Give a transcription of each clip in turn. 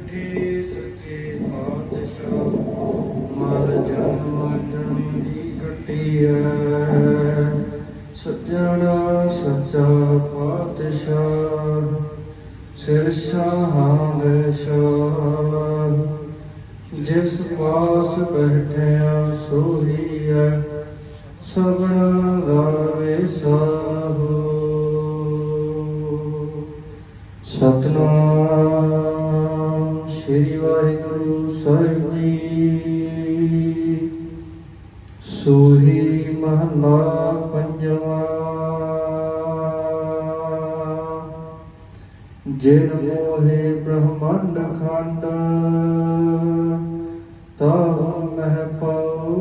ਮਿੱਠੇ ਸੱਚੇ ਪਾਤਸ਼ਾਹ ਮਰ ਜਨਮ ਜਨਮ ਦੀ ਕੱਟੀ ਹੈ ਸੱਜਣਾ, ਸੱਚਾ ਪਾਤਸ਼ਾਹ, ਸਿਰ ਸ਼ਾਹਾਂ ਦੇ ਸ਼ਾਹ ਜਿਸ ਪਾਸ ਬੈਠਿਆ ਸੋਹੀ ਹੈ ਸਭਨਾ ਦਾ ਵੇਸਾਹੋ ਸਤਨਾਮ ਸੋਹੀ ਮਹਲਾ ਪੰਜਵਾ। ਜਿਨ ਮੋਹੇ ਬ੍ਰਹਮੰਡ ਖੰਡ, ਤਾਹੁ ਮਹਿ ਪਾਉ।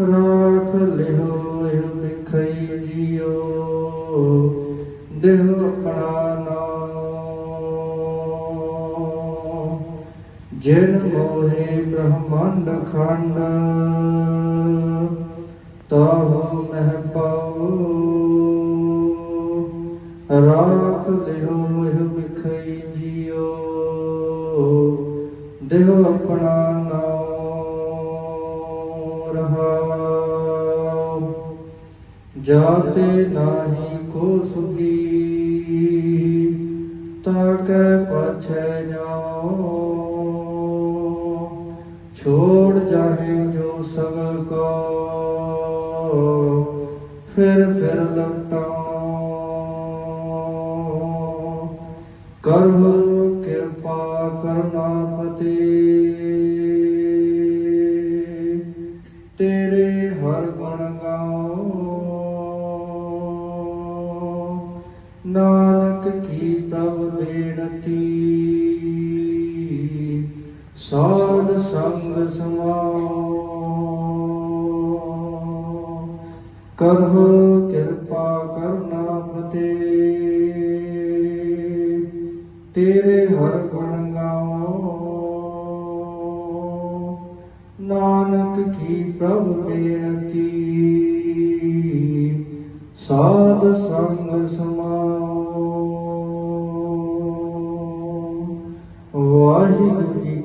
ਰਾਖ ਲਿਓ ਇਹ ਵਿਖਈ ਜਿਉ, ਦੇਹ ਆਪਣਾ ਨਾਮ ਜਿਨ ਮੋਹੇ ਬ੍ਰਹਮ ਖੰਡ, ਤਾਹੁ ਮਹਿ ਪਾਉ। ਰਾਖ ਲਿਓ ਇਹ ਵਿਖਈ ਜਿਉ ਦੇਹ ਆਪਣਾ ਨਾਮ ਰਹਾਉ। ਜਾਤੇ ਨਾਹੀ ਕੋ ਸੁਖੀ ਤਾਕੈ ਪਾਛੈ ਜਾਓ ਛੋੜ ਜਾਹੇ ਜੋ ਸਗਲ ਕੋ। ਫਿਰ ਫਿਰ ਲਟਾਉ। ਕਰਹੁ ਕਿਰਪਾ ਕਰਨਾਪਤੀ ਤੇਰੇ ਹਰ ਗੁਣ ਗਾਉ। ਨਾਨਕ ਕੀ ਪ੍ਰਭ ਬੇਨਤੀ ਸਾਧ ਸੰਗ ਸਮਾਉ ਕਰਹੁ ਕਿਰਪਾ ਕਰਨਾ ਪਤੇ ਤੇਰੇ ਹਰ ਗੁਣ ਗਾਉ ਨਾਨਕ ਕੀ ਪ੍ਰਭ ਬੇਨਤੀ। ਸਾਧ ਸੰਗ ਸਮਾਉ ਵਾਹਿਗੁਰੂ